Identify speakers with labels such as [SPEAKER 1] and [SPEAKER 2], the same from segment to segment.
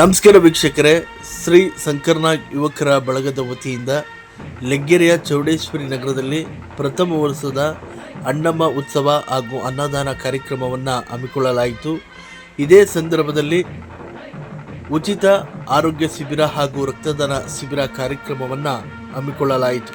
[SPEAKER 1] ನಮಸ್ಕಾರ ವೀಕ್ಷಕರೇ. ಶ್ರೀ ಶಂಕರ್ನಾಗ್ ಯುವಕರ ಬಳಗದ ವತಿಯಿಂದ ಲೆಗ್ಗೆರೆಯ ಚೌಡೇಶ್ವರಿ ನಗರದಲ್ಲಿ ಪ್ರಥಮ ವರ್ಷದ ಅಣ್ಣಮ್ಮ ಉತ್ಸವ ಹಾಗೂ ಅನ್ನದಾನ ಕಾರ್ಯಕ್ರಮವನ್ನು ಹಮ್ಮಿಕೊಳ್ಳಲಾಯಿತು. ಇದೇ ಸಂದರ್ಭದಲ್ಲಿ ಉಚಿತ ಆರೋಗ್ಯ ಶಿಬಿರ ಹಾಗೂ ರಕ್ತದಾನ ಶಿಬಿರ ಕಾರ್ಯಕ್ರಮವನ್ನು ಹಮ್ಮಿಕೊಳ್ಳಲಾಯಿತು.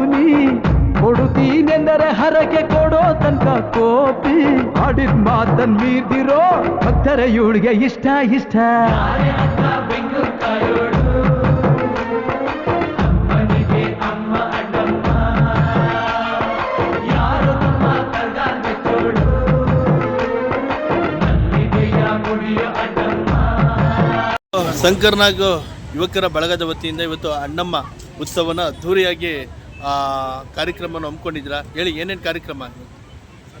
[SPEAKER 2] ಕೊಡುತ್ತೀನೆಂದರೆ ಹರಕೆ ಕೊಡೋ ತನಕ ಕೋಪಿ ಆಡಿದ ಮಾತನ್ ಮೀರ್ದಿರೋ ಭಕ್ತರ ಇವಳಿಗೆ ಇಷ್ಟ ಇಷ್ಟ.
[SPEAKER 1] ಶಂಕರ್ನಾಗ್ ಯುವಕರ ಬಳಗದ ವತಿಯಿಂದ ಇವತ್ತು ಅಣ್ಣಮ್ಮ ಉತ್ಸವನ ಅದ್ಧೂರಿಯಾಗಿ ಕಾರ್ಯಕ್ರಮವನ್ನು ಹಮ್ಮಿಕೊಂಡಿದ್ದೀರಾ? ಹೇಳಿ, ಏನೇನು ಕಾರ್ಯಕ್ರಮ?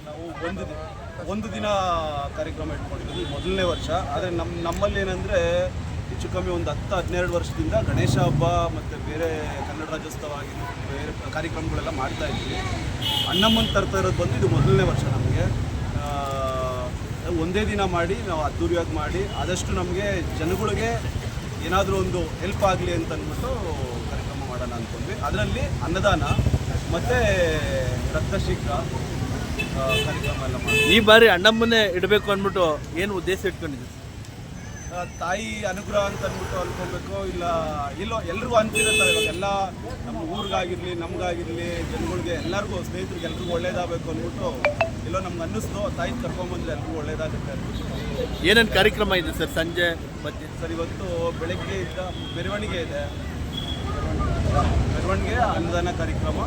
[SPEAKER 3] ನಾವು ಒಂದು ಒಂದು ದಿನ ಕಾರ್ಯಕ್ರಮ ಇಟ್ಕೊಂಡಿದ್ದೀವಿ, ಮೊದಲನೇ ವರ್ಷ. ಆದರೆ ನಮ್ಮ ನಮ್ಮಲ್ಲಿ ಏನಂದರೆ ಹೆಚ್ಚು ಕಮ್ಮಿ ಒಂದು ಹತ್ತು, ಹದಿನೆರಡು ವರ್ಷದಿಂದ ಗಣೇಶ ಹಬ್ಬ ಮತ್ತು ಬೇರೆ ಕನ್ನಡ ರಾಜ್ಯೋತ್ಸವ ಆಗಿರೋ ಬೇರೆ ಕಾರ್ಯಕ್ರಮಗಳೆಲ್ಲ ಮಾಡ್ತಾ ಇದ್ವಿ ಅಣ್ಣಮ್ಮನ ತರ್ತಾ ಇರೋದು ಬಂದು ಇದು ಮೊದಲನೇ ವರ್ಷ ನಮಗೆ. ಒಂದೇ ದಿನ ಮಾಡಿ, ನಾವು ಅದ್ದೂರಿಯಾಗಿ ಮಾಡಿ, ಆದಷ್ಟು ನಮಗೆ ಜನಗಳಿಗೆ ಏನಾದರೂ ಒಂದು ಹೆಲ್ಪ್ ಆಗಲಿ ಅಂತ ಅಂದ್ಬಿಟ್ಟು ಮಾಡೋಣ ಅಂದ್ಕೊಂಡ್ವಿ. ಅದರಲ್ಲಿ ಅನ್ನದಾನ ಮತ್ತು ರಕ್ತ ಶೀಘ್ರ ಕಾರ್ಯಕ್ರಮ ಎಲ್ಲ ಮಾಡಿ
[SPEAKER 1] ಈ ಬಾರಿ ಅಣ್ಣಮ್ಮನ್ನೇ ಇಡಬೇಕು ಅಂದ್ಬಿಟ್ಟು ಏನು ಉದ್ದೇಶ
[SPEAKER 3] ಇಟ್ಕೊಂಡಿದ್ದೀವಿ ತಾಯಿ ಅನುಗ್ರಹ ಅಂತ ಅಂದ್ಬಿಟ್ಟು ಅನ್ಕೊಬೇಕು. ಇಲ್ಲ ಇಲ್ಲೋ ಎಲ್ರಿಗೂ ಅಂತಿರುತ್ತಲ್ಲ ಇವಾಗ ಎಲ್ಲ ನಮ್ಮ ಊರಿಗಾಗಿರಲಿ ನಮ್ಗಾಗಿರಲಿ ಜನಗಳಿಗೆ ಎಲ್ಲರಿಗೂ ಸ್ನೇಹಿತರಿಗೆ ಎಲ್ರಿಗೂ ಒಳ್ಳೇದಾಗಬೇಕು ಅಂದ್ಬಿಟ್ಟು ಇಲ್ಲೋ ನಮ್ಗೆ ಅನ್ನಿಸ್ತು. ತಾಯಿ ಕರ್ಕೊಂಬಂದ್ರೆ ಎಲ್ರಿಗೂ ಒಳ್ಳೇದಾಗುತ್ತೆ
[SPEAKER 1] ಏನೇನು ಕಾರ್ಯಕ್ರಮ ಇದೆ ಸರ್? ಸಂಜೆ ಮತ್ತೆ
[SPEAKER 3] ಸರ್ ಇವತ್ತು ಬೆಳಗ್ಗೆ ಇದ್ದ ಮೆರವಣಿಗೆ ಇದೆ. ಮೆರವಣಿಗೆ ಅನ್ನದಾನ ಕಾರ್ಯಕ್ರಮ.